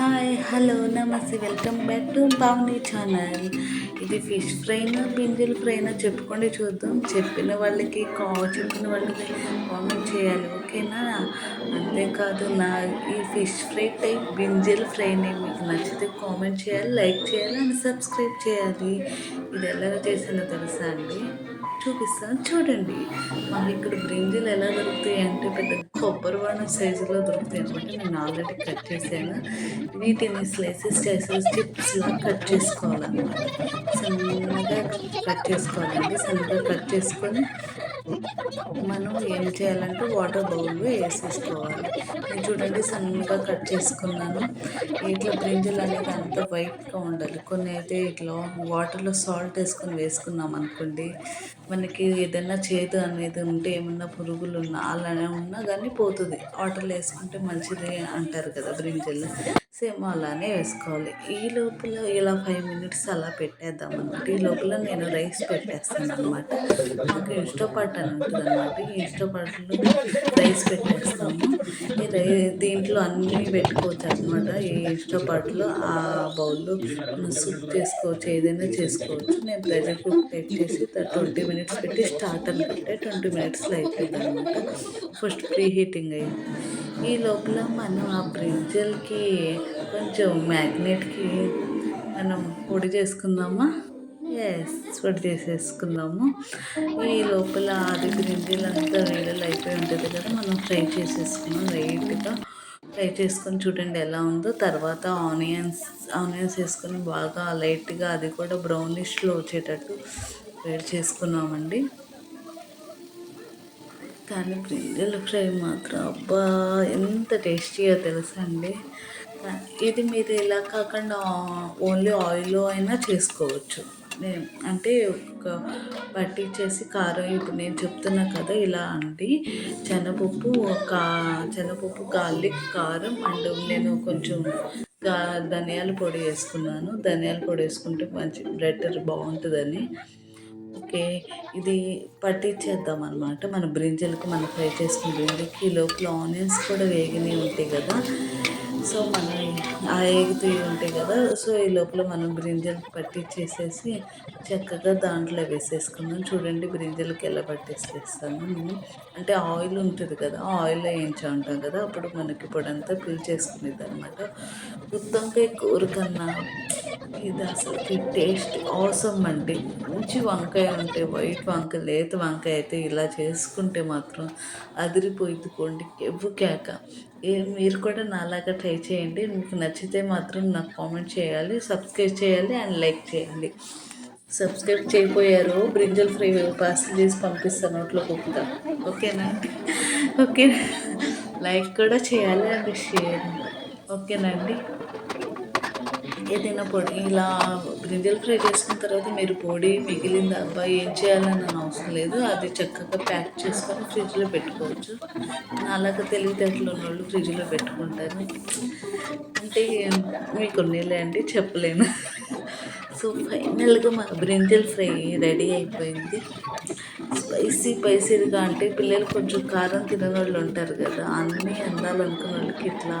Hi hello నమస్తే welcome back to Pavani channel ఇది fish ఫ్రైనా పింజల్ ఫ్రైనా చెప్పుకోండి చూద్దాం. చెప్పిన వాళ్ళకి కా చెప్పిన వాళ్ళకి కామెంట్ చేయాలి ఓకేనా? అంతేకాదు నా ఈ ఫిష్ ఫ్రై టైప్ బింజల్ ఫ్రైని మీకు నచ్చితే కామెంట్ చేయాలి లైక్ చేయాలి అండ్ సబ్స్క్రైబ్ చేయాలి. ఇది ఎలా చేసిందో తెలుసా అండి? చూపిస్తాను. చూడండి. మాకు ఇక్కడ బ్రింజీలు ఎలా దొరుకుతాయి అంటే పెద్ద కొబ్బరి వర్ణ సైజులో దొరుకుతాయి అనమాట నేను ఆల్రెడీ కట్ చేశాను. వీటిని స్లైసెస్ చేసి చిప్స్లా కట్ చేసుకోవాలన్నమాట. సన్నగా కట్ చేసుకోవాలండి. సన్నగా కట్ చేసుకొని మనం ఏం చేయాలంటే వాటర్ బౌల్లో వేసేసుకోవాలి. నేను చూడండి సన్నగా కట్ చేసుకున్నాను. ఇట్లా బ్రింజలు అనేది అంత వైట్గా ఉండాలి. కొన్ని అయితే ఇట్లా వాటర్లో సాల్ట్ వేసుకొని వేసుకున్నాం అనుకోండి మనకి ఏదైనా చేదు అనేది ఉంటే ఏమన్నా పురుగులు ఉన్నా అలానే ఉన్నా కానీ పోతుంది. వాటర్లో వేసుకుంటే మంచిది అంటారు కదా బ్రింజల్. సేమ్ అలానే వేసుకోవాలి. ఈ లోపల ఇలా ఫైవ్ మినిట్స్ అలా పెట్టేద్దాం అనమాట ఈ లోపల నేను రైస్ పెట్టేస్తాను అనమాట మాకు ఇష్టపట్ అని ఉంటుంది అనమాట ఈ ఇష్టపట్లో రైస్ పెట్టేస్తాము. ఈ రై దీంట్లో అన్నీ పెట్టుకోవచ్చు అనమాట ఈ ఇష్టపట్లో ఆ బౌల్లో సూప్ చేసుకోవచ్చు ఏదైనా చేసుకోవచ్చు. నేను ప్రెజర్ కుక్ పెట్టేసి ట్వంటీ మినిట్స్ పెట్టి స్టార్టర్ పెట్టే ట్వంటీ మినిట్స్లో అయిపోయింది అనమాట ఫస్ట్ ప్రీ హీటింగ్ అయ్యింది. ఈ లోపల మనం ఆ బ్రింజల్కి కొంచెం మ్యాగ్నెట్కి మనం పొడి చేసుకుందామా? ఎస్ పొడి చేసేసుకుందాము. ఈ లోపల అది బ్రింజల్ అంతా వేడలు అయిపోయి ఉంటుంది కదా మనం ఫ్రై చేసేసుకున్నాం లైట్గా. ఫ్రై చేసుకొని చూడండి ఎలా ఉందో. తర్వాత ఆనియన్స్ ఆనియన్స్ వేసుకొని బాగా లైట్గా అది కూడా బ్రౌనిష్లో వచ్చేటట్టు వేడి చేసుకున్నామండి. కానీ బ్రింజల్ ఫ్రై మాత్రం అబ్బా ఎంత టేస్టీగా తెలుసా అండి ఇది మీరు ఇలా కాకుండా ఓన్లీ ఆయిల్లో అయినా చేసుకోవచ్చు. అంటే ఒక పట్టించేసి కారం ఇప్పుడు నేను చెప్తున్నా కదా ఇలా అండి. శనగపప్పు కా శనగపప్పు గార్లిక్ కారం అండ్ నేను కొంచెం ధనియాల పొడి వేసుకున్నాను. ధనియాల పొడి వేసుకుంటే మంచి బెటర్ బాగుంటుందని. ఓకే. ఇది పట్టించేద్దాం అనమాట మన బ్రింజల్కి మనం ఫ్రై చేసుకున్న బ్రింజల్కి లోపల ఆనియన్స్ కూడా వేగినవి ఉంటాయి కదా. సో మనం ఆ ఎగుతూ ఉంటాయి కదా. సో ఈ లోపల మనం బ్రింజల్ పట్టించేసేసి చక్కగా దాంట్లో వేసేసుకుందాం. చూడండి బ్రింజల్కి ఎలా పట్టిస్తాను నేను. అంటే ఆయిల్ ఉంటుంది కదా ఆయిల్ వేయించా ఉంటాం కదా. అప్పుడు మనకి పొడంతా పిల్ చేసుకునేది అనమాట గుత్తంకాయ కూర కన్నా ఇది అసలుకి టేస్ట్ అవసరం అండి. మంచి వంకాయ ఉంటే వైట్ వంకాయ లేత వంకాయ అయితే ఇలా చేసుకుంటే మాత్రం అదిరిపోయింది కొండి ఎవ్వు కేక. ఏ మీరు కూడా నాలాగా ట్రై చేయండి. మీకు నచ్చితే మాత్రం నాకు కామెంట్ చేయాలి సబ్స్క్రైబ్ చేయాలి అండ్ లైక్ చేయండి. సబ్స్క్రైబ్ చేయపోయారు బ్రింజల్ ఫ్రై పార్సల్ చేసి పంపిస్తాను నోట్లో కుక్కుతా ఓకేనా? ఓకే లైక్ కూడా చేయాలి అండ్ షేర్. ఓకేనండి ఏదైనా పొడి ఇలా బ్రింజల్ ఫ్రై చేసుకున్న తర్వాత మీరు పొడి మిగిలింది అబ్బాయి ఏం చేయాలని అవసరం లేదు అది చక్కగా ప్యాక్ చేసుకొని ఫ్రిడ్జ్లో పెట్టుకోవచ్చు. అలాగ తెలివితేటలు ఉన్న వాళ్ళు ఫ్రిడ్జ్లో పెట్టుకుంటారు. అంటే మీకు అండి చెప్పలేను. సో ఫైనల్గా మా బ్రింజల్ ఫ్రై రెడీ అయిపోయింది. స్పైసీ స్పైసీగా అంటే పిల్లలు కొంచెం కారం తినేవాళ్ళు ఉంటారు కదా అన్నీ అందాలనుకున్న వాళ్ళకి ఇట్లా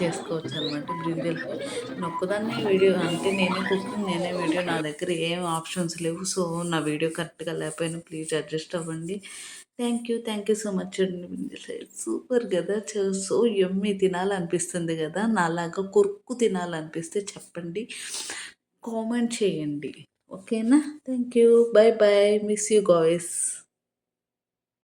చేసుకోవచ్చు అనమాట బ్రింజల్ ఫ్రై నేను ఒక్కదాన్నే వీడియో అంటే నేనే కుకింగ్ నేనే వీడియో నా దగ్గర ఏం ఆప్షన్స్ లేవు. సో నా వీడియో కరెక్ట్గా లేకపోయినా ప్లీజ్ అడ్జస్ట్ అవ్వండి. Thank you thank you so much అండి. సూపర్ కదా సో ఎమ్మి తినాలనిపిస్తుంది కదా నాలాగా కొరుక్కు తినాలనిపిస్తే చెప్పండి. కామెంట్ చేయండి. ఓకేనా thank you bye bye miss you guys